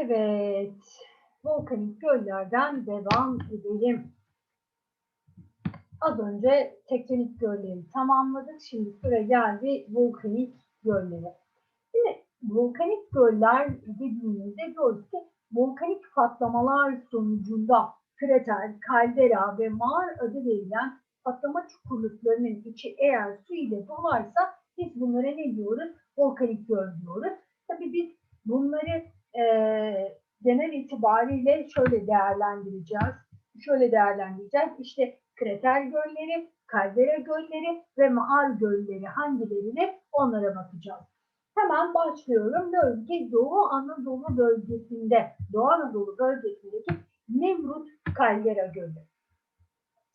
Evet, volkanik göllerden devam edelim. Az önce tektonik gölleri tamamladık. Şimdi sıra geldi volkanik göllere. Şimdi volkanik göller dediğimizde diyoruz ki volkanik patlamalar sonucunda krater, kaldera ve mağar adı verilen patlama çukurluklarının içi eğer su ile dolarsa biz bunlara ne diyoruz? Volkanik göl diyoruz. Tabii biz bunları e, genel itibariyle şöyle değerlendireceğiz. Şöyle değerlendireceğiz. İşte krater gölleri, kaldera gölleri ve mağar gölleri hangilerini onlara bakacağız. Hemen başlıyorum. Ki Doğu Anadolu bölgesinde, Doğu Anadolu bölgesindeki Nemrut Kaldera Gölü.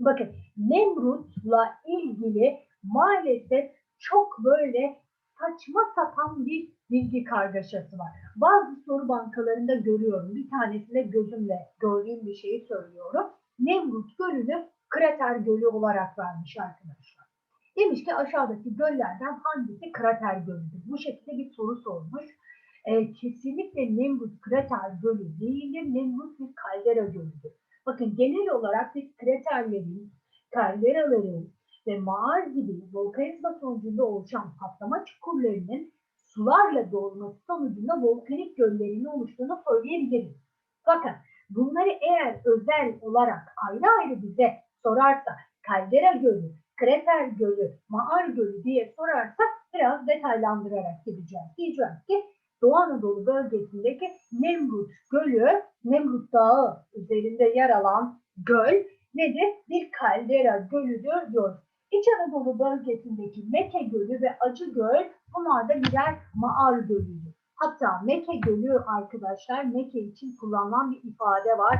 Bakın Nemrut'la ilgili maalesef çok böyle saçma sapan bir bilgi kargaşası var. Bazı soru bankalarında görüyorum. Bir tanesinde gözümle gördüğüm bir şeyi söylüyorum. Nemrut Gölü'nü krater gölü olarak vermiş arkadaşlar. Demiş ki aşağıdaki göllerden hangisi krater gölüdür? Bu şekilde bir soru sormuş. Ee, kesinlikle Nemrut krater gölü değildir. Nemrut bir kaldera gölüdür. Bakın genel olarak biz kraterlerin, kalderaların ve mağar gibi volkanizma sonucunda oluşan patlama çukurlarının sularla dolması sonucunda volkanik göllerinin oluştuğunu söyleyebiliriz. Fakat bunları eğer özel olarak ayrı ayrı bize sorarsa kaldera gölü, krater gölü, mağar gölü diye sorarsa biraz detaylandırarak gideceğiz. Diyeceğiz ki Doğu Anadolu bölgesindeki Nemrut Gölü, Nemrut Dağı üzerinde yer alan göl nedir? Bir kaldera gölüdür diyoruz. İç Anadolu bölgesindeki Meke Gölü ve Acı Göl bunlar da birer mağar gölüdür. Hatta Meke Gölü arkadaşlar Meke için kullanılan bir ifade var.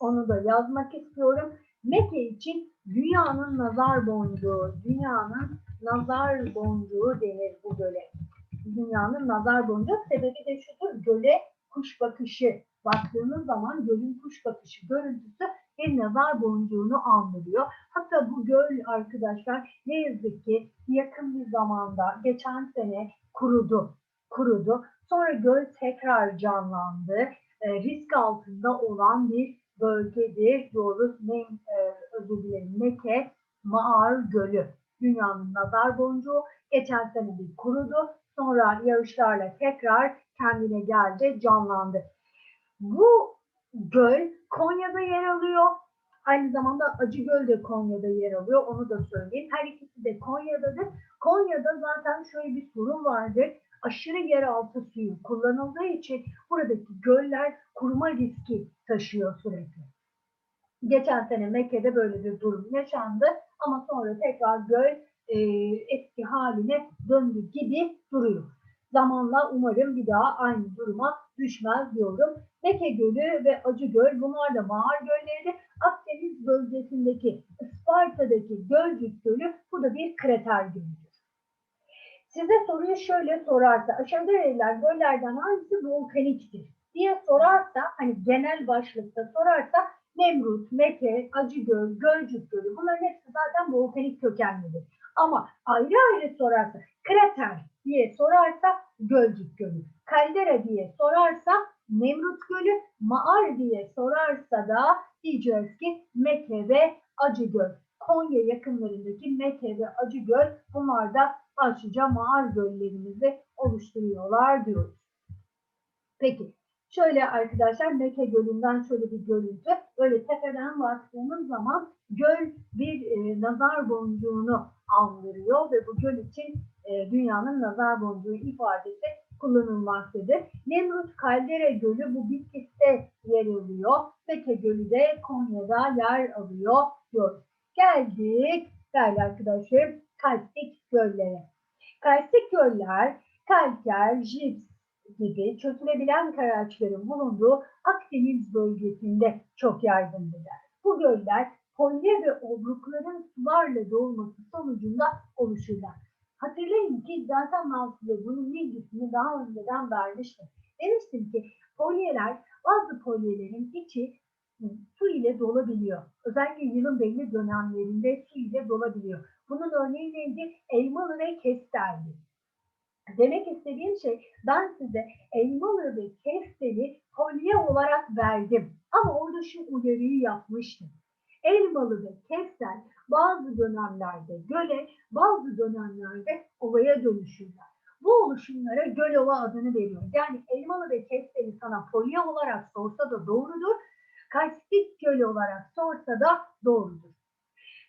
Onu da yazmak istiyorum. Meke için dünyanın nazar boncuğu, dünyanın nazar boncuğu denir bu göle. Dünyanın nazar boncuğu sebebi de şudur, göle kuş bakışı. Baktığınız zaman gölün kuş bakışı görüntüsü bir nazar boncuğunu andırıyor. Hatta bu göl arkadaşlar ne yazık ki yakın bir zamanda geçen sene kurudu. Kurudu. Sonra göl tekrar canlandı. E, risk altında olan bir bölgedir diyoruz. Ne, e, özür dilerim Meke Mağar Gölü. Dünyanın nazar boncuğu geçen sene bir kurudu. Sonra yağışlarla tekrar kendine geldi, canlandı. Bu göl Konya'da yer alıyor. Aynı zamanda Acıgöl de Konya'da yer alıyor. Onu da söyleyeyim. Her ikisi de Konya'dadır. Konya'da zaten şöyle bir sorun vardır. Aşırı yeraltı suyu kullanıldığı için buradaki göller kuruma riski taşıyor sürekli. Geçen sene Mekke'de böyle bir durum yaşandı ama sonra tekrar göl e, eski haline döndü gibi duruyor. Zamanla umarım bir daha aynı duruma düşmez diyorum. Meke Gölü ve Acı Göl bunlar da mağar gölleri. Akdeniz bölgesindeki Isparta'daki Gölcük Gölü bu da bir krater gölüdür. Size soruyu şöyle sorarsa aşağıda verilen göllerden hangisi volkaniktir diye sorarsa hani genel başlıkta sorarsa Nemrut, Meke, Acıgöl, Gölcük Gölü bunların hepsi zaten volkanik kökenlidir. Ama ayrı ayrı sorarsa krater diye sorarsa Gölcük Gölü, kaldera diye sorarsa Nemrut Gölü, Mağar diye sorarsa da diyeceğiz ki Meke ve Acıgöl. Konya yakınlarındaki Meke ve Acıgöl bunlar da başlıca mağar göllerimizi oluşturuyorlar diyoruz. Peki şöyle arkadaşlar Meke Gölü'nden şöyle bir görüntü. Böyle tepeden baktığımız zaman göl bir e, nazar boncuğunu andırıyor ve bu göl için e, dünyanın nazar boncuğu ifadesi kullanılmaktadır. Nemrut Kaldera Gölü bu Bitlis'te yer alıyor. Meke Gölü de Konya'da yer alıyor diyoruz. Geldik değerli arkadaşlarım kalsik göllere. Kalsik göller kalker, jips gibi çözülebilen kayaçların bulunduğu Akdeniz bölgesinde çok yaygındırlar. Bu göller polye ve obrukların sularla dolması sonucunda oluşurlar. Hatırlayın ki zaten ben bunun bilgisini daha önceden vermiştim. Demiştim ki polyeler, bazı polyelerin içi su ile dolabiliyor. Özellikle yılın belli dönemlerinde su ile dolabiliyor. Bunun örneği neydi? Elmalı ve kesterli. Demek istediğim şey ben size elmalı ve kesteli kolye olarak verdim. Ama orada şu uyarıyı yapmıştım. Elmalı ve kestel bazı dönemlerde göle, bazı dönemlerde ovaya dönüşürler. Bu oluşumlara göl ova adını veriyoruz. Yani elmalı ve kesteli sana kolye olarak sorsa da doğrudur. Karstik göl olarak sorsa da doğrudur.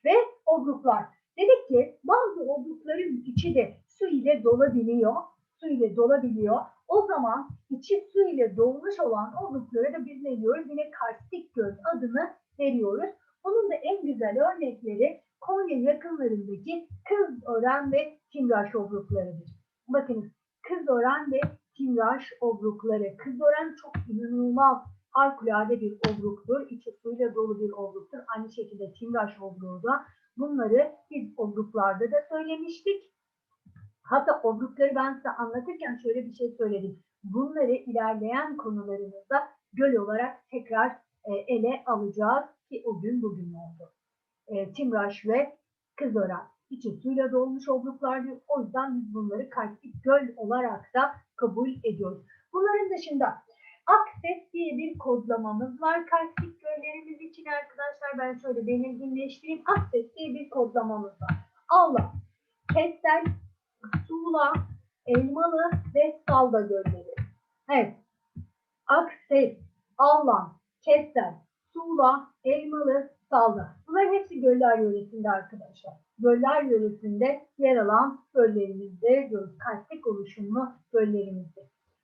Ve obruklar. Dedik ki bazı obrukların içi de su ile dolabiliyor. Su ile dolabiliyor. O zaman içi su ile dolmuş olan obruklara da biz ne diyoruz? Yine karstik göl adını veriyoruz. Bunun da en güzel örnekleri Konya yakınlarındaki Kızören ve Timraş obruklarıdır. Bakınız Kızören ve Timraş obrukları. Kızören çok inanılmaz harikulade bir obruktur. İçi suyla dolu bir obruktur. Aynı şekilde Timraş obruğu da bunları biz obruklarda da söylemiştik. Hatta obrukları ben size anlatırken şöyle bir şey söyledim. Bunları ilerleyen konularımızda göl olarak tekrar e, ele alacağız ki o gün bugün oldu. E, Timraş ve Kızören içi suyla dolmuş obruklardır. O yüzden biz bunları kalplik göl olarak da kabul ediyoruz. Bunların dışında Akses diye bir kodlamamız var. Kalplik göllerimiz için arkadaşlar ben şöyle belirginleştireyim. Akses diye bir kodlamamız var. Allah, Kestel, Sula, Elmalı ve Salda gölleri. Evet. Akses, Allah, Kestel, Sula, Elmalı, Salda. Bunların hepsi göller yöresinde arkadaşlar. Göller yöresinde yer alan göllerimizde, kalplik oluşumlu göllerimizde.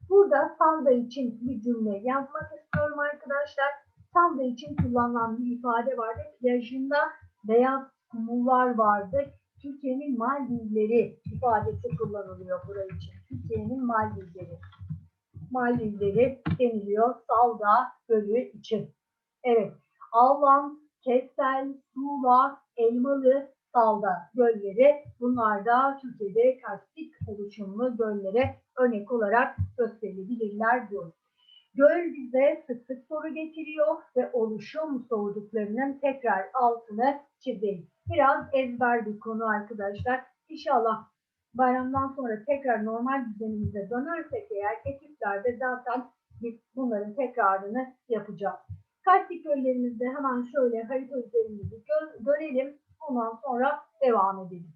Burada Salda için bir cümle yazmak istiyorum arkadaşlar. Salda için kullanılan bir ifade vardı. Plajında beyaz kumullar vardı. Türkiye'nin Maldivleri ifadesi kullanılıyor buraya için. Türkiye'nin Maldivleri. Maldivleri deniliyor Salda Gölü için. Evet. Alvan, Kestel, Suva, Elmalı, Salda gölleri bunlar da Türkiye'de karstik oluşumlu göllere örnek olarak gösterilebilirler diyor. Göl bize sık sık soru getiriyor ve oluşum sorduklarının tekrar altını çizeyim. Biraz ezber bir konu arkadaşlar. İnşallah bayramdan sonra tekrar normal düzenimize dönersek eğer ekiplerde zaten biz bunların tekrarını yapacağız. Karstik göllerimizde hemen şöyle harita üzerinde gö görelim. Ondan sonra devam edelim.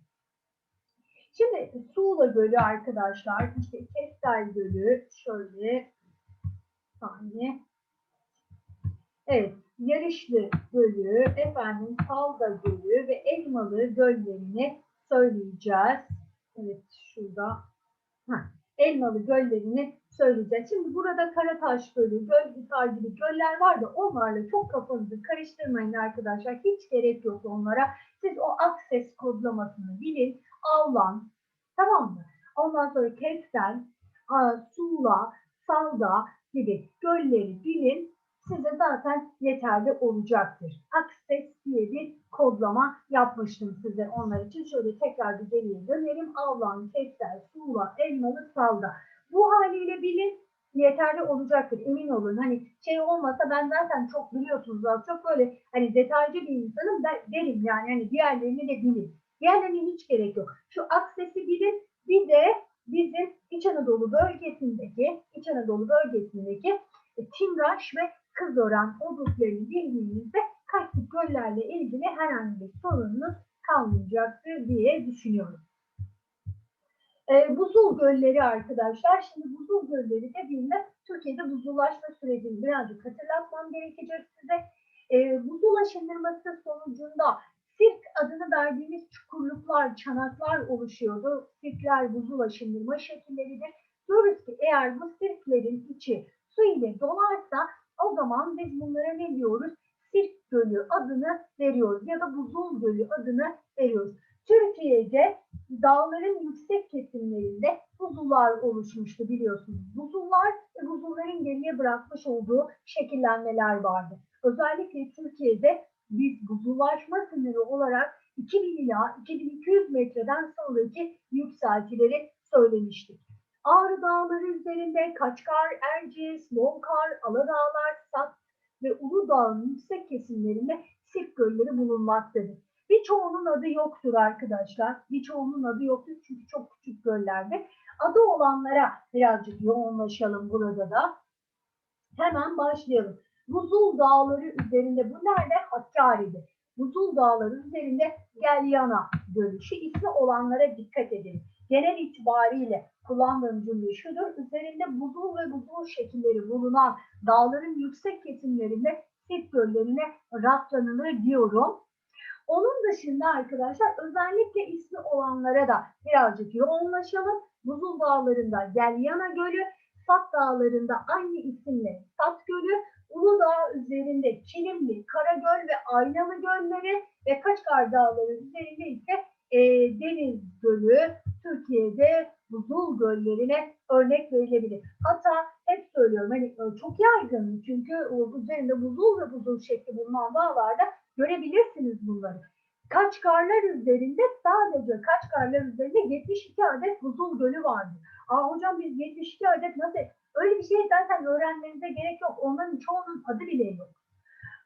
Şimdi Suğla Gölü arkadaşlar, işte Kestel Gölü şöyle saniye. Evet, Yarışlı Gölü, efendim Salda Gölü ve Elmalı göllerini söyleyeceğiz. Evet, şurada. Heh, Elmalı göllerini söyleyeceğiz. Şimdi burada Karataş Gölü, Gölgitar gibi göller var da onlarla çok kafanızı karıştırmayın arkadaşlar. Hiç gerek yok onlara. Siz o akses kodlamasını bilin. Avlan, tamam mı? Ondan sonra Kestel, Suğla, Salda gibi gölleri bilin. Size zaten yeterli olacaktır. Akses diye bir kodlama yapmıştım size onlar için. Şöyle tekrar bir geriye dönelim. Avlan, Kestel, Suğla, Elmalı, Salda. Bu haliyle bilin yeterli olacaktır. Emin olun. Hani şey olmasa ben zaten çok biliyorsunuz. Çok böyle hani detaycı bir insanım ben derim yani. Hani diğerlerini de bilin. Diğerlerine hiç gerek yok. Şu aksesi bilin. Bir de bizim İç Anadolu bölgesindeki İç Anadolu bölgesindeki e, Timraş ve Kızören obruklarını bildiğinizde kaçlık göllerle ilgili herhangi bir sorununuz kalmayacaktır diye düşünüyorum. E, buzul gölleri arkadaşlar. Şimdi buzul gölleri dediğimde Türkiye'de buzullaşma sürecini birazcık hatırlatmam gerekecek size. E, buzul aşındırması sonucunda sirk adını verdiğimiz çukurluklar, çanaklar oluşuyordu. Sirkler buzul aşındırma şekilleridir. Diyoruz ki eğer bu sirklerin içi su ile dolarsa o zaman biz bunlara ne diyoruz? Sirk gölü adını veriyoruz ya da buzul gölü adını veriyoruz. Türkiye'de dağların yüksek kesimlerinde buzullar oluşmuştu biliyorsunuz. Buzullar ve buzulların geriye bırakmış olduğu şekillenmeler vardı. Özellikle Türkiye'de biz buzullaşma sınırı olarak 2000 ila 2200 metreden sonraki yükseltileri söylemiştik. Ağrı Dağları üzerinde Kaçkar, Erciyes, Monkar, Aladağlar, Sat ve Uludağ'ın yüksek kesimlerinde sirk gölleri bulunmaktadır. Birçoğunun adı yoktur arkadaşlar. Birçoğunun adı yoktur çünkü çok küçük göllerde. adı olanlara birazcık yoğunlaşalım burada da. Hemen başlayalım. Buzul dağları üzerinde bu nerede? Hakkari'de. Buzul dağları üzerinde Gelyana Gölü. Şu ismi olanlara dikkat edin. Genel itibariyle kullandığım cümle şudur. Üzerinde buzul ve buzul şekilleri bulunan dağların yüksek kesimlerinde sit göllerine rastlanılır diyorum. Onun dışında arkadaşlar özellikle ismi olanlara da birazcık yoğunlaşalım. Buzul dağlarında Gelyana Gölü, Sat dağlarında aynı isimle Sat Gölü, Uludağ üzerinde Kilimli, Karagöl ve Aynalı gölleri ve Kaçkar Dağları üzerinde ise e, Deniz Gölü, Türkiye'de buzul göllerine örnek verilebilir. Hatta hep söylüyorum hani e, çok yaygın çünkü o üzerinde buzul ve buzul şekli bulunan dağlarda görebilirsiniz bunları. Kaçkarlar üzerinde sadece Kaçkarlar üzerinde 72 adet buzul gölü vardı. Aa hocam biz 72 adet nasıl? Öyle bir şey zaten öğrenmenize gerek yok. Onların çoğunun adı bile yok.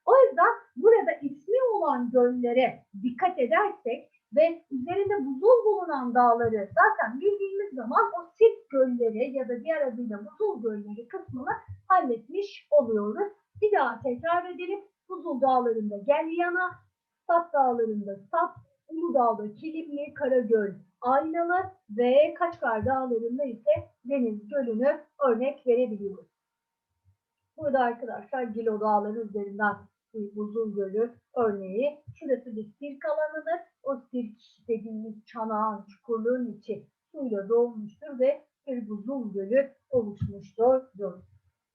O yüzden burada ismi olan göllere dikkat edersek ve üzerinde buzul bulunan dağları zaten bildiğimiz zaman o sit gölleri ya da diğer adıyla buzul gölleri kısmını halletmiş oluyoruz. Bir daha tekrar edelim. Buzul dağlarında Gelyana, Sat dağlarında Sat, Uludağ'da Kilimli, Karagöl, Aynalı ve Kaçkar dağlarında ise Deniz Gölü'nü örnek verebiliyoruz. Burada arkadaşlar Gilo dağları üzerinden buzul gölü örneği. Şurası bir sirk alanıdır. O sirk dediğimiz çanağın, çukurluğun içi suyla dolmuştur ve bir buzul gölü oluşmuştur diyoruz.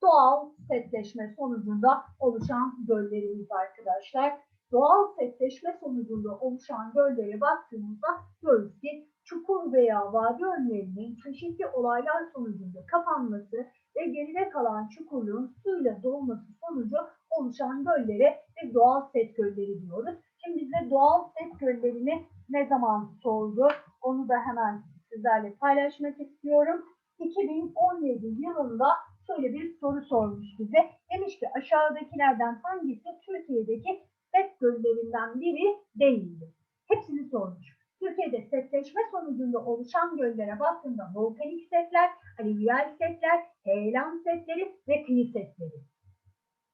Doğal setleşme sonucunda oluşan göllerimiz arkadaşlar. Doğal setleşme sonucunda oluşan göllere baktığımızda görürüz ki çukur veya vadi önlerinin çeşitli olaylar sonucunda kapanması ve geride kalan çukurluğun suyla dolması sonucu oluşan göllere biz doğal set gölleri diyoruz. Şimdi bize doğal set göllerini ne zaman sordu? Onu da hemen sizlerle paylaşmak istiyorum. 2017 yılında şöyle bir soru sormuş bize. Demiş ki aşağıdakilerden hangisi Türkiye'deki set göllerinden biri değildir? Hepsini sormuş. Türkiye'de setleşme sonucunda oluşan göllere baktığında volkanik setler, alüvyal setler, heyelan setleri ve kıyı setleri.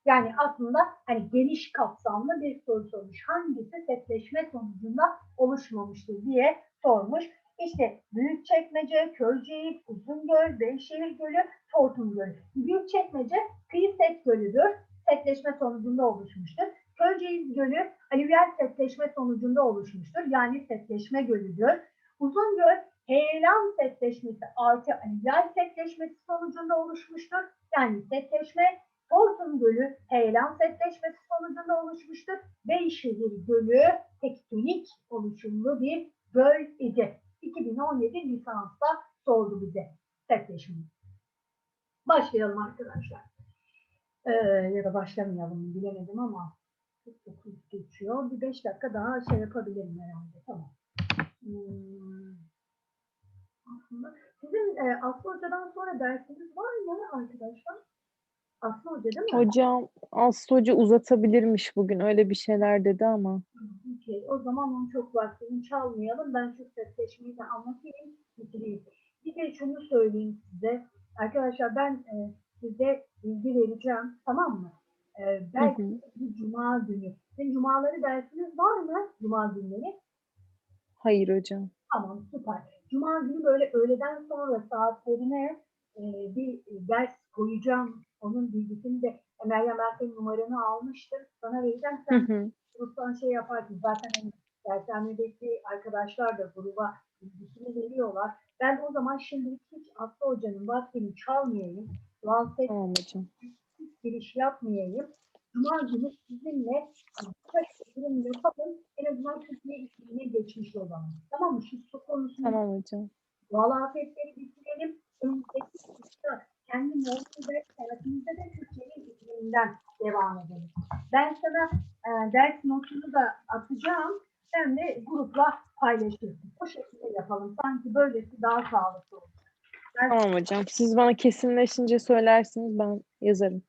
Yani aslında hani geniş kapsamlı bir soru sormuş. Hangisi setleşme sonucunda oluşmamıştır diye sormuş. İşte Büyükçekmece, Kölceğin, Uzungöl, Beyşehir Gölü, Tortum Gölü. Büyükçekmece kıyı set gölüdür. Setleşme sonucunda oluşmuştur. Kölceğiz Gölü alüvyal setleşme sonucunda oluşmuştur. Yani setleşme gölüdür. Uzungöl heyelan setleşmesi artı alüvyal setleşmesi sonucunda oluşmuştur. Yani setleşme Gölü heyelan setleşmesi sonucunda oluşmuştur. Beyşehir Gölü tektonik oluşumlu bir göl idi. 2017 lisansta sordu bize setleşmeyi. Başlayalım arkadaşlar. Ee, ya da başlamayalım bilemedim ama 49 geçiyor. Bir 5 dakika daha şey yapabilirim herhalde. Tamam. Hmm. Aslında sizin e, Aslı Hoca'dan sonra dersiniz var mı arkadaşlar? Aslı Hoca değil mi? Hocam Aslı Hoca uzatabilirmiş bugün öyle bir şeyler dedi ama. Okey. O zaman onu çok vaktini çalmayalım. Ben şu sesleşmeyi de anlatayım, bitireyim. Bir de şunu söyleyeyim size. Arkadaşlar ben e, size bilgi vereceğim. Tamam mı? E, belki Hı cuma günü. Sizin cumaları dersiniz var mı? Cuma günleri. Hayır hocam. Tamam süper. Cuma günü böyle öğleden sonra saatlerine e, bir ders koyacağım. Onun bilgisini de Meryem Erkin numaranı almıştım. Sana vereceğim. Sen gruptan şey yaparsın. Zaten hani dershanedeki arkadaşlar da gruba bilgisini veriyorlar. Ben o zaman şimdilik hiç Aslı Hoca'nın vaktini çalmayayım. Hocam. giriş yapmayayım. Cuma günü sizinle birkaç ürün yapalım. En azından Türkiye iklimine geçmiş olalım. Tamam mı? Şu su konusunu Tamam hocam. doğal afetleri bitirelim. Önümüzdeki kendi normal ders hayatımızda da Türkiye'nin ikliminden devam edelim. Ben sana e, ders notunu da atacağım. Sen de grupla paylaşırsın. O şekilde yapalım. Sanki böylesi daha sağlıklı olur. Tamam hocam. Siz bana kesinleşince söylersiniz ben yazarım.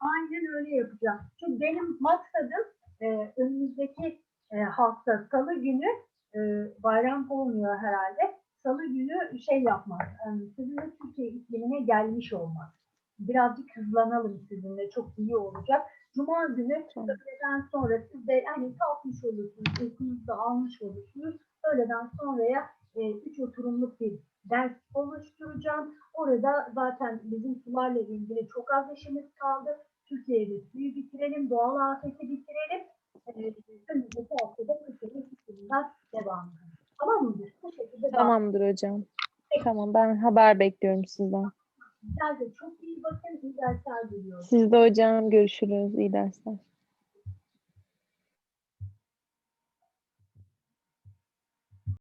Aynen öyle yapacağım. Çünkü benim maksadım e, önümüzdeki e, hafta salı günü e, bayram olmuyor herhalde. Salı günü şey yapmak, em, sizinle Türkiye iklimine gelmiş olmak. Birazcık hızlanalım sizinle, çok iyi olacak. Cuma günü öğleden sonra siz de hani kalkmış olursunuz, uykunuzu da almış olursunuz. Öğleden sonraya e, üç oturumluk bir ders oluşturacağım. Orada zaten bizim sularla ilgili çok az işimiz kaldı. Türkiye'de suyu bitirelim, doğal afeti bitirelim. E, önümüzdeki haftada üstünden devam edelim. Tamam mıdır? Bu şekilde Tamamdır hocam. Tamam ben haber bekliyorum sizden. Kendinize çok iyi bakın. İyi dersler diliyorum. Siz de hocam görüşürüz. İyi dersler.